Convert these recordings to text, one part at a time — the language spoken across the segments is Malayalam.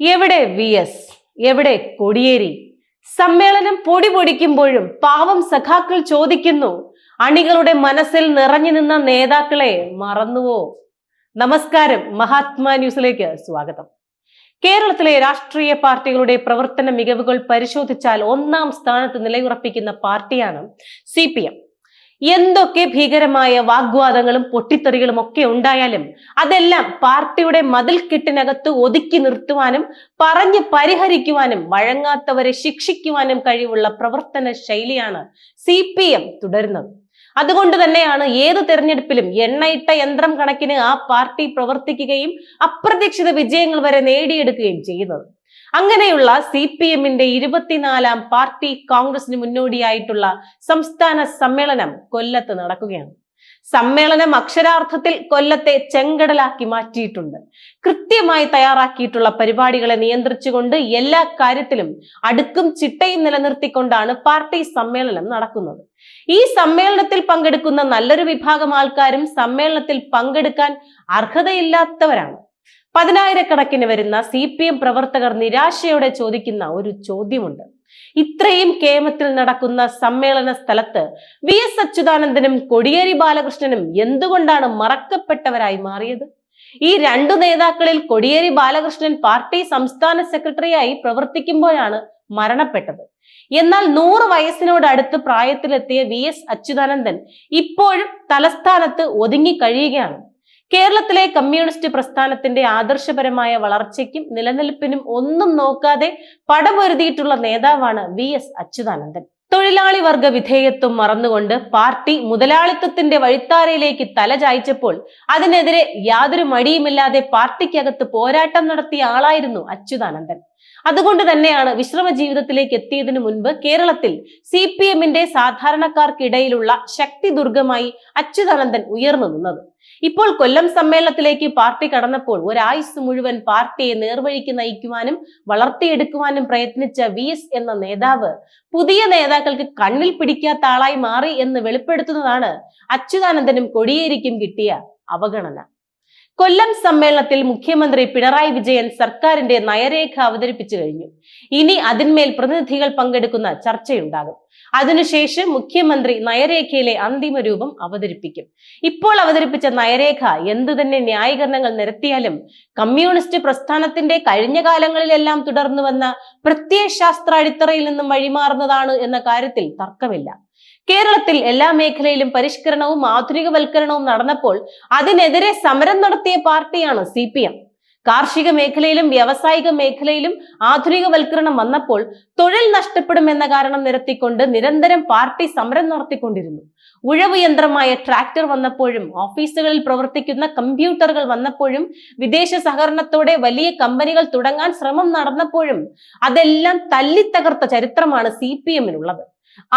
എവിടെ വി എസ് എവിടെ കൊടിയേരി? സമ്മേളനം പൊടി പൊടിക്കുമ്പോഴും പാവം സഖാക്കൾ ചോദിക്കുന്നു അണികളുടെ മനസ്സിൽ നിറഞ്ഞു നിന്ന നേതാക്കളെ മറന്നുവോ? നമസ്കാരം മഹാത്മാ ന്യൂസിലേക്ക് സ്വാഗതം. കേരളത്തിലെ രാഷ്ട്രീയ പാർട്ടികളുടെ പ്രവർത്തന മികവുകൾ പരിശോധിച്ചാൽ ഒന്നാം സ്ഥാനത്ത് നിലയുറപ്പിക്കുന്ന പാർട്ടിയാണ് സി പി എം. എന്തൊക്കെ ഭീകരമായ വാഗ്വാദങ്ങളും പൊട്ടിത്തെറികളും ഒക്കെ ഉണ്ടായാലും അതെല്ലാം പാർട്ടിയുടെ മതിൽക്കെട്ടിനകത്ത് ഒതുക്കി നിർത്തുവാനും പറഞ്ഞ് പരിഹരിക്കുവാനും വഴങ്ങാത്തവരെ ശിക്ഷിക്കുവാനും കഴിവുള്ള പ്രവർത്തന ശൈലിയാണ് സി തുടരുന്നത്. അതുകൊണ്ട് തന്നെയാണ് ഏത് തെരഞ്ഞെടുപ്പിലും എണ്ണയിട്ട യന്ത്രം കണക്കിന് ആ പാർട്ടി പ്രവർത്തിക്കുകയും അപ്രതീക്ഷിത വിജയങ്ങൾ വരെ നേടിയെടുക്കുകയും ചെയ്യുന്നത്. അങ്ങനെയുള്ള സി പി എമ്മിന്റെ ഇരുപത്തിനാലാം പാർട്ടി കോൺഗ്രസിന് മുന്നോടിയായിട്ടുള്ള സംസ്ഥാന സമ്മേളനം കൊല്ലത്ത് നടക്കുകയാണ്. സമ്മേളനം അക്ഷരാർത്ഥത്തിൽ കൊല്ലത്തെ ചെങ്കടലാക്കി മാറ്റിയിട്ടുണ്ട്. കൃത്യമായി തയ്യാറാക്കിയിട്ടുള്ള പരിപാടികളെ നിയന്ത്രിച്ചുകൊണ്ട് എല്ലാ കാര്യത്തിലും അടുക്കും ചിട്ടയും നിലനിർത്തിക്കൊണ്ടാണ് പാർട്ടി സമ്മേളനം നടക്കുന്നത്. ഈ സമ്മേളനത്തിൽ പങ്കെടുക്കുന്ന നല്ലൊരു വിഭാഗം ആൾക്കാരും സമ്മേളനത്തിൽ പങ്കെടുക്കാൻ അർഹതയില്ലാത്തവരാണ്. പതിനായിരക്കണക്കിന് വരുന്ന സി പി എം പ്രവർത്തകർ നിരാശയോടെ ചോദിക്കുന്ന ഒരു ചോദ്യമുണ്ട്. ഇത്രയും കേമത്തിൽ നടക്കുന്ന സമ്മേളന സ്ഥലത്ത് വി എസ് അച്യുതാനന്ദനും കൊടിയേരി ബാലകൃഷ്ണനും എന്തുകൊണ്ടാണ് മറക്കപ്പെട്ടവരായി മാറിയത്? ഈ രണ്ടു നേതാക്കളിൽ കൊടിയേരി ബാലകൃഷ്ണൻ പാർട്ടി സംസ്ഥാന സെക്രട്ടറിയായി പ്രവർത്തിക്കുമ്പോഴാണ് മരണപ്പെട്ടത്. എന്നാൽ നൂറ് വയസ്സിനോട് അടുത്ത് പ്രായത്തിലെത്തിയ വി എസ് അച്യുതാനന്ദൻ ഇപ്പോഴും തലസ്ഥാനത്ത് ഒതുങ്ങി കഴിയുകയാണ്. കേരളത്തിലെ കമ്മ്യൂണിസ്റ്റ് പ്രസ്ഥാനത്തിന്റെ ആദർശപരമായ വളർച്ചയ്ക്കും നിലനിൽപ്പിനും ഒന്നും നോക്കാതെ പടപൊരുതിയിട്ടുള്ള നേതാവാണ് വി എസ് അച്യുതാനന്ദൻ. തൊഴിലാളി വർഗ വിധേയത്വം മറന്നുകൊണ്ട് പാർട്ടി മുതലാളിത്തത്തിന്റെ വഴിത്താരയിലേക്ക് തല ചായ്ച്ചപ്പോൾ അതിനെതിരെ യാതൊരു മടിയുമില്ലാതെ പാർട്ടിക്കകത്ത് പോരാട്ടം നടത്തിയ ആളായിരുന്നു അച്യുതാനന്ദൻ. അതുകൊണ്ട് തന്നെയാണ് വിശ്രമ ജീവിതത്തിലേക്ക് എത്തിയതിനു മുൻപ് കേരളത്തിൽ സി പി എമ്മിന്റെ സാധാരണക്കാർക്കിടയിലുള്ള ശക്തി ദുർഗമായി അച്യുതാനന്ദൻ ഉയർന്നു നിന്നത്. ഇപ്പോൾ കൊല്ലം സമ്മേളനത്തിലേക്ക് പാർട്ടി കടന്നപ്പോൾ ഒരായുസ് മുഴുവൻ പാർട്ടിയെ നേർവഴിക്ക് നയിക്കുവാനും വളർത്തിയെടുക്കുവാനും പ്രയത്നിച്ച വി എസ് എന്ന നേതാവ് പുതിയ നേതാക്കൾക്ക് കണ്ണിൽ പിടിക്കാത്ത ആളായി മാറി എന്ന് വെളിപ്പെടുത്തുന്നതാണ് അച്യുതാനന്ദനും കൊടിയേരിക്കും കിട്ടിയ അവഗണന. കൊല്ലം സമ്മേളനത്തിൽ മുഖ്യമന്ത്രി പിണറായി വിജയൻ സർക്കാരിന്റെ നയരേഖ അവതരിപ്പിച്ചു കഴിഞ്ഞു. ഇനി അതിന്മേൽ പ്രതിനിധികൾ പങ്കെടുക്കുന്ന ചർച്ചയുണ്ടാകും. അതിനുശേഷം മുഖ്യമന്ത്രി നയരേഖയിലെ അന്തിമ രൂപം അവതരിപ്പിക്കും. ഇപ്പോൾ അവതരിപ്പിച്ച നയരേഖ എന്തു തന്നെ ന്യായീകരണങ്ങൾ നിരത്തിയാലും കമ്മ്യൂണിസ്റ്റ് പ്രസ്ഥാനത്തിന്റെ കഴിഞ്ഞ കാലങ്ങളിലെല്ലാം തുടർന്നു വന്ന പ്രത്യയശാസ്ത്ര അടിത്തറയിൽ നിന്നും വഴിമാറുന്നതാണ് എന്ന കാര്യത്തിൽ തർക്കമില്ല. കേരളത്തിൽ എല്ലാ മേഖലയിലും പരിഷ്കരണവും ആധുനികവൽക്കരണവും നടന്നപ്പോൾ അതിനെതിരെ സമരം നടത്തിയ പാർട്ടിയാണ് സി പി എം. കാർഷിക മേഖലയിലും വ്യാവസായിക മേഖലയിലും ആധുനികവൽക്കരണം വന്നപ്പോൾ തൊഴിൽ നഷ്ടപ്പെടുമെന്ന കാരണം നിരത്തിക്കൊണ്ട് നിരന്തരം പാർട്ടി സമരം നടത്തിക്കൊണ്ടിരുന്നു. ഉഴവ് യന്ത്രമായ ട്രാക്ടർ വന്നപ്പോഴും ഓഫീസുകളിൽ പ്രവർത്തിക്കുന്ന കമ്പ്യൂട്ടറുകൾ വന്നപ്പോഴും വിദേശ സഹകരണത്തോടെ വലിയ കമ്പനികൾ തുടങ്ങാൻ ശ്രമം നടന്നപ്പോഴും അതെല്ലാം തല്ലിത്തകർത്ത ചരിത്രമാണ് സി പി എമ്മിനുള്ളത്.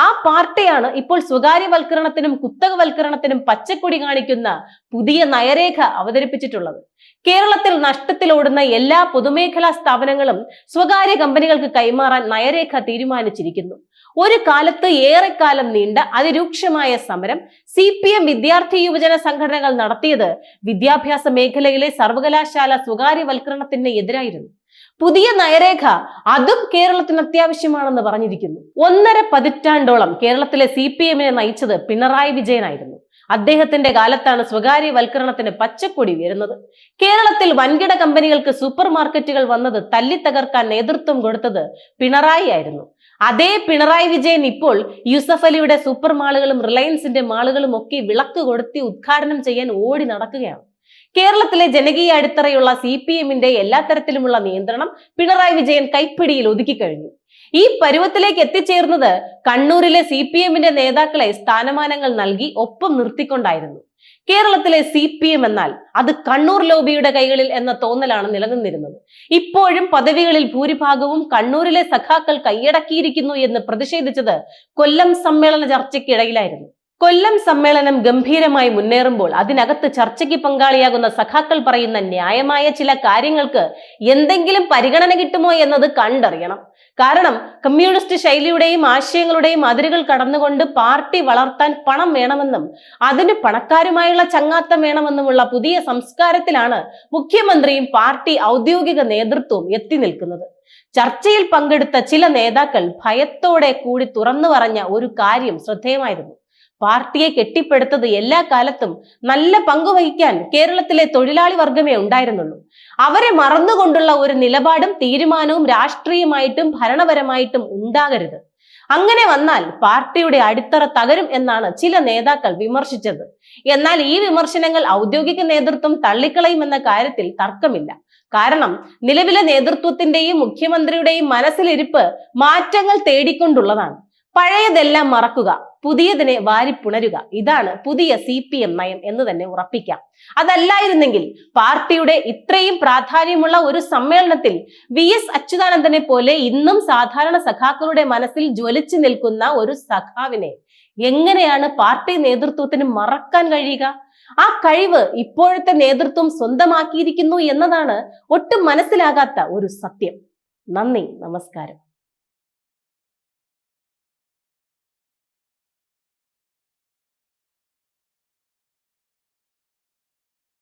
ആ പാർട്ടിയാണ് ഇപ്പോൾ സ്വകാര്യവൽക്കരണത്തിനും കുത്തകവൽക്കരണത്തിനും പച്ചക്കൊടി കാണിക്കുന്ന പുതിയ നയരേഖ അവതരിപ്പിച്ചിട്ടുള്ളത്. കേരളത്തിൽ നഷ്ടത്തിലോടുന്ന എല്ലാ പൊതുമേഖലാ സ്ഥാപനങ്ങളും സ്വകാര്യ കമ്പനികൾക്ക് കൈമാറാൻ നയരേഖ തീരുമാനിച്ചിരിക്കുന്നു. ഒരു കാലത്ത് ഏറെക്കാലം നീണ്ട അതിരൂക്ഷമായ സമരം സി പി എം വിദ്യാർത്ഥി യുവജന സംഘടനകൾ നടത്തിയത് വിദ്യാഭ്യാസ മേഖലയിലെ സർവകലാശാല സ്വകാര്യവൽക്കരണത്തിന് എതിരായിരുന്നു. പുതിയ നയരേഖ അതും കേരളത്തിന് അത്യാവശ്യമാണെന്ന് പറഞ്ഞിരിക്കുന്നു. ഒന്നര പതിറ്റാണ്ടോളം കേരളത്തിലെ സി പി എമ്മിനെ നയിച്ചത് പിണറായി വിജയനായിരുന്നു. അദ്ദേഹത്തിന്റെ കാലത്താണ് സ്വകാര്യവൽക്കരണത്തിന് പച്ചക്കൊടി ഉയരുന്നത് കേരളത്തിൽ വൻകിട കമ്പനികൾക്ക് സൂപ്പർ മാർക്കറ്റുകൾ വന്നത് തല്ലിത്തകർക്കാൻ നേതൃത്വം കൊടുത്തത് പിണറായി ആയിരുന്നു. അതേ പിണറായി വിജയൻ ഇപ്പോൾ യൂസഫ് അലിയുടെ സൂപ്പർ മാളുകളും റിലയൻസിന്റെ മാളുകളും ഒക്കെ വിളക്ക് കൊടുത്തി ഉദ്ഘാടനം ചെയ്യാൻ ഓടി നടക്കുകയാണ്. കേരളത്തിലെ ജനകീയ അടിത്തറയുള്ള സി പി എമ്മിന്റെ എല്ലാ തരത്തിലുമുള്ള നിയന്ത്രണം പിണറായി വിജയൻ കൈപ്പിടിയിൽ ഒതുക്കി കഴിഞ്ഞു. ഈ പരുവത്തിലേക്ക് എത്തിച്ചേർന്നത് കണ്ണൂരിലെ സി പി എമ്മിന്റെ നേതാക്കളെ സ്ഥാനമാനങ്ങൾ നൽകി ഒപ്പം നിർത്തിക്കൊണ്ടായിരുന്നു. കേരളത്തിലെ സി പി എം എന്നാൽ അത് കണ്ണൂർ ലോബിയുടെ കൈകളിൽ എന്ന തോന്നലാണ് നിലനിന്നിരുന്നത്. ഇപ്പോഴും പദവികളിൽ ഭൂരിഭാഗവും കണ്ണൂരിലെ സഖാക്കൾ കൈയടക്കിയിരിക്കുന്നു എന്ന് പ്രതിഷേധിച്ചത് കൊല്ലം സമ്മേളന ചർച്ചയ്ക്കിടയിലായിരുന്നു. കൊല്ലം സമ്മേളനം ഗംഭീരമായി മുന്നേറുമ്പോൾ അതിനകത്ത് ചർച്ചയ്ക്ക് പങ്കാളിയാകുന്ന സഖാക്കൾ പറയുന്ന ന്യായമായ ചില കാര്യങ്ങൾക്ക് എന്തെങ്കിലും പരിഗണന കിട്ടുമോ എന്നത് കണ്ടറിയണം. കാരണം കമ്മ്യൂണിസ്റ്റ് ശൈലിയുടെയും ആശയങ്ങളുടെയും അതിരുകൾ കടന്നുകൊണ്ട് പാർട്ടി വളർത്താൻ പണം വേണമെന്നും അതിന് പണക്കാരുമായുള്ള ചങ്ങാത്തം വേണമെന്നുമുള്ള പുതിയ സംസ്കാരത്തിലാണ് മുഖ്യമന്ത്രിയും പാർട്ടി ഔദ്യോഗിക നേതൃത്വവും എത്തി നിൽക്കുന്നത്. ചർച്ചയിൽ പങ്കെടുത്ത ചില നേതാക്കൾ ഭയത്തോടെ കൂടി തുറന്നു പറഞ്ഞ ഒരു കാര്യം ശ്രദ്ധേയമായിരുന്നു. പാർട്ടിയെ കെട്ടിപ്പടുത്തത് എല്ലാ കാലത്തും നല്ല പങ്കുവഹിക്കാൻ കേരളത്തിലെ തൊഴിലാളി വർഗമേ ഉണ്ടായിരുന്നുള്ളൂ. അവരെ മറന്നുകൊണ്ടുള്ള ഒരു നിലപാടും തീരുമാനവും രാഷ്ട്രീയമായിട്ടും ഭരണപരമായിട്ടും ഉണ്ടാകരുത്. അങ്ങനെ വന്നാൽ പാർട്ടിയുടെ അടിത്തറ തകരും എന്നാണ് ചില നേതാക്കൾ വിമർശിച്ചത്. എന്നാൽ ഈ വിമർശനങ്ങൾ ഔദ്യോഗിക നേതൃത്വം തള്ളിക്കളയുമെന്ന കാര്യത്തിൽ തർക്കമില്ല. കാരണം നിലവിലെ നേതൃത്വത്തിന്റെയും മുഖ്യമന്ത്രിയുടെയും മനസ്സിലിരിപ്പ് മാറ്റങ്ങൾ തേടിക്കൊണ്ടുള്ളതാണ്. പഴയതെല്ലാം മറക്കുക പുതിയതിനെ വാരിപ്പുണരുക ഇതാണ് പുതിയ സി പി എം നയം എന്ന് തന്നെ ഉറപ്പിക്കാം. അതല്ലായിരുന്നെങ്കിൽ പാർട്ടിയുടെ ഇത്രയും പ്രാധാന്യമുള്ള ഒരു സമ്മേളനത്തിൽ വി എസ് അച്യുതാനന്ദനെ പോലെ ഇന്നും സാധാരണ സഖാക്കളുടെ മനസ്സിൽ ജ്വലിച്ചു നിൽക്കുന്ന ഒരു സഖാവിനെ എങ്ങനെയാണ് പാർട്ടി നേതൃത്വത്തിന് മറക്കാൻ കഴിയുക? ആ കഴിവ് ഇപ്പോഴത്തെ നേതൃത്വം സ്വന്തമാക്കിയിരിക്കുന്നു എന്നതാണ് ഒട്ടും മനസ്സിലാകാത്ത ഒരു സത്യം. നന്ദി. നമസ്കാരം.